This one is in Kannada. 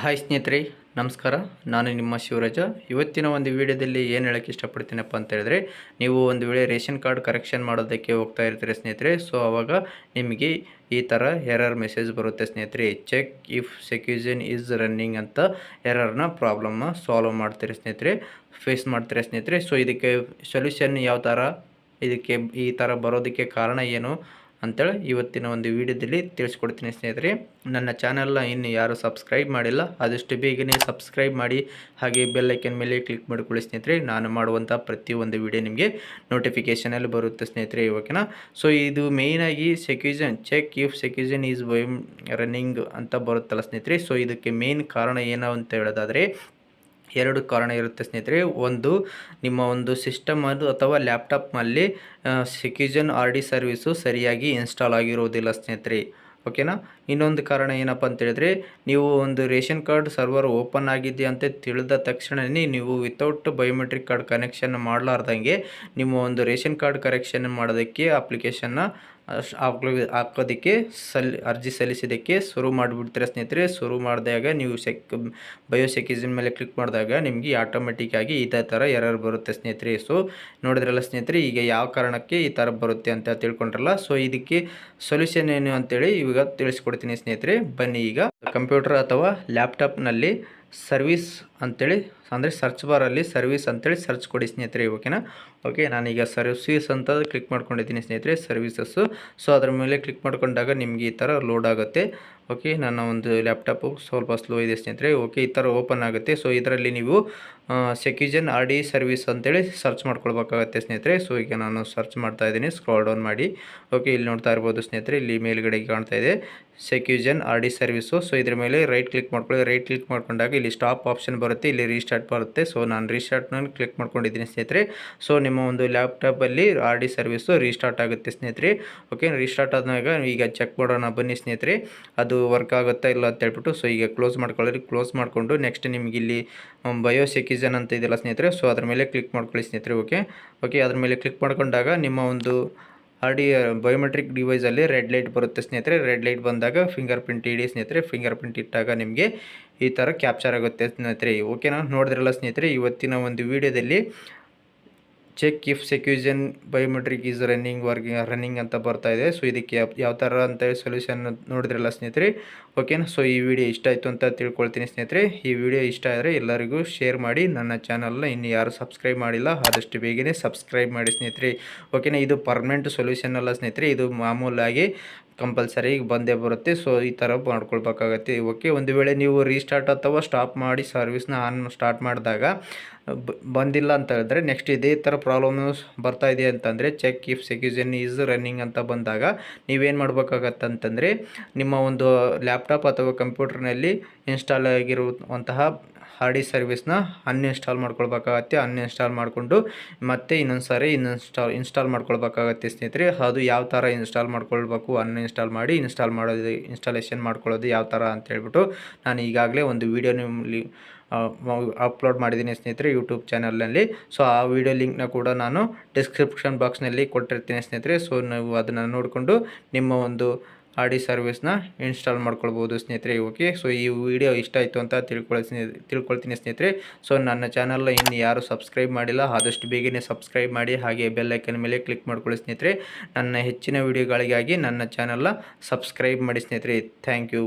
ಹಾಯ್ ಸ್ನೇಹಿತರೆ, ನಮಸ್ಕಾರ. ನಾನು ನಿಮ್ಮ ಶಿವರಾಜ. ಇವತ್ತಿನ ಒಂದು ವಿಡಿಯೋದಲ್ಲಿ ಏನು ಹೇಳೋಕ್ಕೆ ಇಷ್ಟಪಡ್ತೀನಪ್ಪ ಅಂತ ಹೇಳಿದ್ರೆ, ನೀವು ಒಂದು ವೇಳೆ ರೇಷನ್ ಕಾರ್ಡ್ ಕರೆಕ್ಷನ್ ಮಾಡೋದಕ್ಕೆ ಹೋಗ್ತಾ ಇರ್ತೀರಿ ಸ್ನೇಹಿತರೆ ಸೊ ಆವಾಗ ನಿಮಗೆ ಈ ಥರ ಎರರ್ ಮೆಸೇಜ್ ಬರುತ್ತೆ ಸ್ನೇಹಿತರೆ. Check if SecuGen is running ಅಂತ ಎರರ್ನ ಪ್ರಾಬ್ಲಮ್ನ ಸಾಲ್ವ್ ಮಾಡ್ತೀರಿ ಸ್ನೇಹಿತರೆ ಫೇಸ್ ಮಾಡ್ತೀರಿ ಸ್ನೇಹಿತರೆ. ಸೊ ಇದಕ್ಕೆ ಸೊಲ್ಯೂಷನ್ ಯಾವ ಥರ ಇದಕ್ಕೆ ಈ ಥರ ಬರೋದಕ್ಕೆ ಕಾರಣ ಏನು ಅಂತೇಳಿ ಇವತ್ತಿನ ಒಂದು ವಿಡಿಯೋದಲ್ಲಿ ತಿಳಿಸ್ಕೊಡ್ತೀನಿ ಸ್ನೇಹಿತರೆ. ನನ್ನ ಚಾನಲ್ನ ಇನ್ನು ಯಾರು ಸಬ್ಸ್ಕ್ರೈಬ್ ಮಾಡಿಲ್ಲ, ಆದಷ್ಟು ಬೇಗನೆ ಸಬ್ಸ್ಕ್ರೈಬ್ ಮಾಡಿ, ಹಾಗೆ ಬೆಲ್ ಐಕನ್ ಮೇಲೆ ಕ್ಲಿಕ್ ಮಾಡಿಕೊಳ್ಳಿ ಸ್ನೇಹಿತರೆ. ನಾನು ಮಾಡುವಂಥ ಪ್ರತಿಯೊಂದು ವಿಡಿಯೋ ನಿಮಗೆ ನೋಟಿಫಿಕೇಷನಲ್ಲಿ ಬರುತ್ತೆ ಸ್ನೇಹಿತರೆ, ಓಕೆನಾ? ಸೊ ಇದು ಮೇಯ್ನಾಗಿ SecuGen check if SecuGen is ವೈಮ್ running ಅಂತ ಬರುತ್ತಲ್ಲ ಸ್ನೇಹಿತರೆ. ಸೊ ಇದಕ್ಕೆ ಮೇನ್ ಕಾರಣ ಏನು ಅಂತ ಹೇಳೋದಾದರೆ ಎರಡು ಕಾರಣ ಇರುತ್ತೆ ಸ್ನೇಹಿತರೆ. ಒಂದು, ನಿಮ್ಮ ಒಂದು ಸಿಸ್ಟಮ್ ಅದು ಅಥವಾ ಲ್ಯಾಪ್ಟಾಪ್ನಲ್ಲಿ ಸಿಕ್ಯೂಜನ್ ಆರ್ ಡಿ ಸರ್ವಿಸು ಸರಿಯಾಗಿ ಇನ್ಸ್ಟಾಲ್ ಆಗಿರೋದಿಲ್ಲ ಸ್ನೇಹಿತರೆ. ಓಕೆನಾ ಇನ್ನೊಂದು ಕಾರಣ ಏನಪ್ಪ ಅಂತ ಹೇಳಿದ್ರೆ, ನೀವು ಒಂದು ರೇಷನ್ ಕಾರ್ಡ್ ಸರ್ವರ್ ಓಪನ್ ಆಗಿದೆ ಅಂತ ತಿಳಿದ ತಕ್ಷಣವೇ ನೀವು ವಿತೌಟ್ ಬಯೋಮೆಟ್ರಿಕ್ ಕಾರ್ಡ್ ಕನೆಕ್ಷನ್ ಮಾಡಲಾರ್ದಂಗೆ, ನಿಮ್ಮ ಒಂದು ರೇಷನ್ ಕಾರ್ಡ್ ಕರೆಕ್ಷನ್ ಮಾಡೋದಕ್ಕೆ ಅಪ್ಲಿಕೇಶನ್ನ ಹಾಕೋದಕ್ಕೆ ಸಲ್, ಅರ್ಜಿ ಸಲ್ಲಿಸಿದ್ದಕ್ಕೆ ಶುರು ಮಾಡಿಬಿಡ್ತೀರ ಸ್ನೇಹಿತರೆ. ಶುರು ಮಾಡಿದಾಗ ನೀವು ಸೆಕ್ ಬಯೋ ಸೆಕ್ಯೂರಿಟಿ ಮೇಲೆ ಕ್ಲಿಕ್ ಮಾಡಿದಾಗ ನಿಮಗೆ ಆಟೋಮೆಟಿಕ್ಕಾಗಿ ಇದೇ ಥರ ಎರರ್ ಬರುತ್ತೆ ಸ್ನೇಹಿತರೆ. ಸೊ, ನೋಡಿದ್ರಲ್ಲ ಸ್ನೇಹಿತರೆ, ಈಗ ಯಾವ ಕಾರಣಕ್ಕೆ ಈ ಥರ ಬರುತ್ತೆ ಅಂತ ತಿಳ್ಕೊಂಡ್ರಲ್ಲ. ಸೊ, ಇದಕ್ಕೆ ಸೊಲ್ಯೂಷನ್ ಏನು ಅಂತೇಳಿ ಇವಾಗ ತಿಳಿಸ್ಕೊಡ್ತೀನಿ ಸ್ನೇಹಿತರೆ. ಬನ್ನಿ ಈಗ ಕಂಪ್ಯೂಟರ್ ಅಥವಾ ಲ್ಯಾಪ್ಟಾಪ್ನಲ್ಲಿ ಸರ್ವಿಸ್ ಅಂತೇಳಿ, ಅಂದರೆ ಸರ್ಚ್ ಬಾರಲ್ಲಿ ಸರ್ವಿಸ್ ಅಂತೇಳಿ ಸರ್ಚ್ ಕೊಡಿ ಸ್ನೇಹಿತರೆ ಓಕೆನಾ ಓಕೆ ನಾನೀಗ ಸರ್ವಿಸ್ ಅಂತ ಕ್ಲಿಕ್ ಮಾಡ್ಕೊಂಡಿದ್ದೀನಿ ಸ್ನೇಹಿತರೆ, ಸರ್ವಿಸಸ್ಸು. ಸೊ ಅದ್ರ ಮೇಲೆ ಕ್ಲಿಕ್ ಮಾಡ್ಕೊಂಡಾಗ ನಿಮಗೆ ಈ ಥರ ಲೋಡ್ ಆಗುತ್ತೆ. ಓಕೆ, ನನ್ನ ಒಂದು ಲ್ಯಾಪ್ಟಾಪು ಸ್ವಲ್ಪ ಸ್ಲೋ ಇದೆ ಸ್ನೇಹಿತರೆ. ಓಕೆ, ಈ ಥರ ಓಪನ್ ಆಗುತ್ತೆ. ಸೊ, ಇದರಲ್ಲಿ ನೀವು ಸೆಕ್ಯೂಜನ್ ಆರ್ ಡಿ ಸರ್ವಿಸ್ ಅಂತೇಳಿ ಸರ್ಚ್ ಮಾಡ್ಕೊಳ್ಬೇಕಾಗತ್ತೆ ಸ್ನೇಹಿತರೆ. ಸೊ, ಈಗ ನಾನು ಸರ್ಚ್ ಮಾಡ್ತಾ ಇದ್ದೀನಿ. ಸ್ಕ್ರಾಲ್ ಡೌನ್ ಮಾಡಿ. ಓಕೆ, ಇಲ್ಲಿ ನೋಡ್ತಾ ಇರ್ಬೋದು ಸ್ನೇಹಿತರೆ. ಇಲ್ಲಿ ಮೇಲ್ಗಡೆ ಕಾಣ್ತಾ ಇದೆ. SecuGen R D service. So, ಇದ್ರ ಮೇಲೆ ರೈಟ್ ಕ್ಲಿಕ್ ಮಾಡ್ಕೊಳ್ಳಿ. ರೈಟ್ ಕ್ಲಿಕ್ ಮಾಡ್ಕೊಂಡಾಗ ಇಲ್ಲಿ ಸ್ಟಾಪ್ ಆಪ್ಷನ್ ಬರುತ್ತೆ. ಇಲ್ಲಿ ರೀಸ್ಟಾರ್ಟ್ ಬರುತ್ತೆ. ಸೊ, ನಾನು ರೀಸ್ಟಾರ್ಟ್ನ ಕ್ಲಿಕ್ ಮಾಡ್ಕೊಂಡಿದ್ದೀನಿ ಸ್ನೇಹಿತರೆ. ಸೊ, ನಿಮ್ಮ ಒಂದು ಲ್ಯಾಪ್ಟಾಪಲ್ಲಿ ಆರ್ ಡಿ ಸರ್ವಿಸು ರೀಸ್ಟಾರ್ಟ್ ಆಗುತ್ತೆ ಸ್ನೇಹಿತರೆ. ಓಕೆ, ರೀಸ್ಟಾರ್ಟ್ ಆದಾಗ ಈಗ ಚೆಕ್ ಮಾಡೋಣ ಬನ್ನಿ ಸ್ನೇಹಿತರೆ. ಅದು ವರ್ಕ್ ಆಗುತ್ತಾ ಇಲ್ಲ ಅಂತ ಹೇಳ್ಬಿಟ್ಟು ಸೊ ಈಗ ಕ್ಲೋಸ್ ಮಾಡ್ಕೊಳ್ಳಿ ಕ್ಲೋಸ್ ಮಾಡಿಕೊಂಡು ನೆಕ್ಸ್ಟ್ ನಿಮಗೆ ಇಲ್ಲಿ ಬಯೋ ಸೆಕಿಸನ್ ಅಂತ ಇದೆಲ್ಲ ಸ್ನೇಹಿತರೆ ಸೊ ಅದ್ರ ಮೇಲೆ ಕ್ಲಿಕ್ ಮಾಡ್ಕೊಳ್ಳಿ ಸ್ನೇಹಿತರೆ ಓಕೆ ಓಕೆ ಅದ್ರ ಮೇಲೆ ಕ್ಲಿಕ್ ಮಾಡ್ಕೊಂಡಾಗ ನಿಮ್ಮ ಒಂದು ಆರ್ ಡಿ ಬಯೋಮೆಟ್ರಿಕ್ ಡಿವೈಸಲ್ಲಿ ರೆಡ್ ಲೈಟ್ ಬರುತ್ತೆ ಸ್ನೇಹಿತರೆ. ರೆಡ್ ಲೈಟ್ ಬಂದಾಗ ಫಿಂಗರ್ ಪ್ರಿಂಟ್ ಇಡಿ ಸ್ನೇಹಿತರೆ. ಫಿಂಗರ್ ಪ್ರಿಂಟ್ ಇಟ್ಟಾಗ ನಿಮಗೆ ಈ ಥರ ಕ್ಯಾಪ್ಚರ್ ಆಗುತ್ತೆ ಸ್ನೇಹಿತರೆ. ಓಕೆನಾ ನೋಡಿದ್ರಲ್ಲ ಸ್ನೇಹಿತರೆ, ಇವತ್ತಿನ ಒಂದು ವಿಡಿಯೋದಲ್ಲಿ check if SecuGen biometric is running working running ಅಂತ ಬರ್ತಾ ಇದೆ. ಸೊ ಇದಕ್ಕೆ ಯಾವ ಥರ ಅಂತ ಸೊಲ್ಯೂಷನ್ ನೋಡಿದ್ರಲ್ಲ ಸ್ನೇಹಿತರೆ ಓಕೆನಾ ಸೊ ಈ ವಿಡಿಯೋ ಇಷ್ಟ ಆಯಿತು ಅಂತ ತಿಳ್ಕೊಳ್ತೀನಿ ಸ್ನೇಹಿತರೆ. ಈ ವಿಡಿಯೋ ಇಷ್ಟ ಆದರೆ ಎಲ್ಲರಿಗೂ ಶೇರ್ ಮಾಡಿ, ನನ್ನ ಚಾನಲ್ನ ಇನ್ನು ಯಾರು ಸಬ್ಸ್ಕ್ರೈಬ್ ಮಾಡಿಲ್ಲ, ಆದಷ್ಟು ಬೇಗನೆ ಸಬ್ಸ್ಕ್ರೈಬ್ ಮಾಡಿ ಸ್ನೇಹಿತರೆ. ಓಕೆನಾ ಇದು ಪರ್ಮನೆಂಟ್ ಸೊಲ್ಯೂಷನ್ ಅಲ್ಲ ಸ್ನೇಹಿತರೆ, ಇದು ಮಾಮೂಲಾಗಿ ಕಂಪಲ್ಸರಿ ಬಂದೇ ಬರುತ್ತೆ, ಸೊ ಈ ಥರ ಮಾಡ್ಕೊಳ್ಬೇಕಾಗತ್ತೆ. ಓಕೆ, ಒಂದು ವೇಳೆ ನೀವು ರೀಸ್ಟಾರ್ಟ್ ಅಥವಾ ಸ್ಟಾಪ್ ಮಾಡಿ ಸರ್ವಿಸ್ನ ಆನ್ ಸ್ಟಾರ್ಟ್ ಮಾಡಿದಾಗ ಬಂದಿಲ್ಲ ಅಂತ ಹೇಳಿದ್ರೆ ನೆಕ್ಸ್ಟ್ ಇದೇ ಥರ ಪ್ರಾಬ್ಲಮ್ ಬರ್ತಾ ಇದೆ ಅಂತಂದರೆ check if SecuGen is running ಅಂತ ಬಂದಾಗ, ನೀವೇನು ಮಾಡಬೇಕಾಗತ್ತಂತಂದರೆ, ನಿಮ್ಮ ಒಂದು ಲ್ಯಾಪ್ಟಾಪ್ ಅಥವಾ ಕಂಪ್ಯೂಟರ್ನಲ್ಲಿ ಇನ್ಸ್ಟಾಲ್ ಆಗಿರುವಂತಹ ಹಾರ್ಡಿ ಸರ್ವಿಸ್ನ ಅನ್ಇನ್ಸ್ಟಾಲ್ ಮಾಡ್ಕೊಳ್ಬೇಕಾಗತ್ತೆ. ಅನ್ಇನ್ಸ್ಟಾಲ್ ಮಾಡಿಕೊಂಡು ಮತ್ತೆ ಇನ್ನೊಂದು ಸಾರಿ ಇನ್ಸ್ಟಾಲ್ ಇನ್ಸ್ಟಾಲ್ ಮಾಡ್ಕೊಳ್ಬೇಕಾಗತ್ತೆ ಸ್ನೇಹಿತರೆ. ಅದು ಯಾವ ಥರ ಇನ್ಸ್ಟಾಲ್ ಮಾಡ್ಕೊಳ್ಬೇಕು ಅನ್ಇನ್ಸ್ಟಾಲ್ ಮಾಡಿ ಇನ್ಸ್ಟಾಲ್ ಮಾಡೋದು ಇನ್ಸ್ಟಾಲೇಷನ್ ಮಾಡ್ಕೊಳ್ಳೋದು ಯಾವ ಥರ ಅಂತ ಹೇಳ್ಬಿಟ್ಟು ನಾನು ಈಗಾಗಲೇ ಒಂದು ವೀಡಿಯೋ ನಿಮ್ಮಲ್ಲಿ ಅಪ್ಲೋಡ್ ಮಾಡಿದ್ದೀನಿ ಸ್ನೇಹಿತರೆ ಯೂಟ್ಯೂಬ್ ಚಾನಲ್ನಲ್ಲಿ ಸೊ ಆ ವಿಡಿಯೋ ಲಿಂಕ್ನ ಕೂಡ ನಾನು ಡಿಸ್ಕ್ರಿಪ್ಷನ್ ಬಾಕ್ಸ್ನಲ್ಲಿ ಕೊಟ್ಟಿರ್ತೀನಿ ಸ್ನೇಹಿತರೆ. ಸೊ ನೀವು ಅದನ್ನು ನೋಡಿಕೊಂಡು ನಿಮ್ಮ ಒಂದು ಆರ್ ಡಿ ಸರ್ವಿಸ್ನ ಇನ್ಸ್ಟಾಲ್ ಮಾಡ್ಕೊಳ್ಬೋದು ಸ್ನೇಹಿತರೆ ಓಕೆ ಸೊ ಈ ವಿಡಿಯೋ ಇಷ್ಟ ಆಯಿತು ಅಂತ ತಿಳ್ಕೊಳ್ತೀನಿ ತಿಳ್ಕೊಳ್ತೀನಿ ಸ್ನೇಹಿತರೆ. ಸೊ ನನ್ನ ಚಾನಲ್ನ ಇನ್ನು ಯಾರು ಸಬ್ಸ್ಕ್ರೈಬ್ ಮಾಡಿಲ್ಲ, ಆದಷ್ಟು ಬೇಗನೆ ಸಬ್ಸ್ಕ್ರೈಬ್ ಮಾಡಿ, ಹಾಗೆ ಬೆಲ್ಲೈಕನ್ ಮೇಲೆ ಕ್ಲಿಕ್ ಮಾಡ್ಕೊಳ್ಳಿ ಸ್ನೇಹಿತರೆ. ನನ್ನ ಹೆಚ್ಚಿನ ವಿಡಿಯೋಗಳಿಗಾಗಿ ನನ್ನ ಚಾನಲ್ನ ಸಬ್ಸ್ಕ್ರೈಬ್ ಮಾಡಿ ಸ್ನೇಹಿತರೆ. Thank you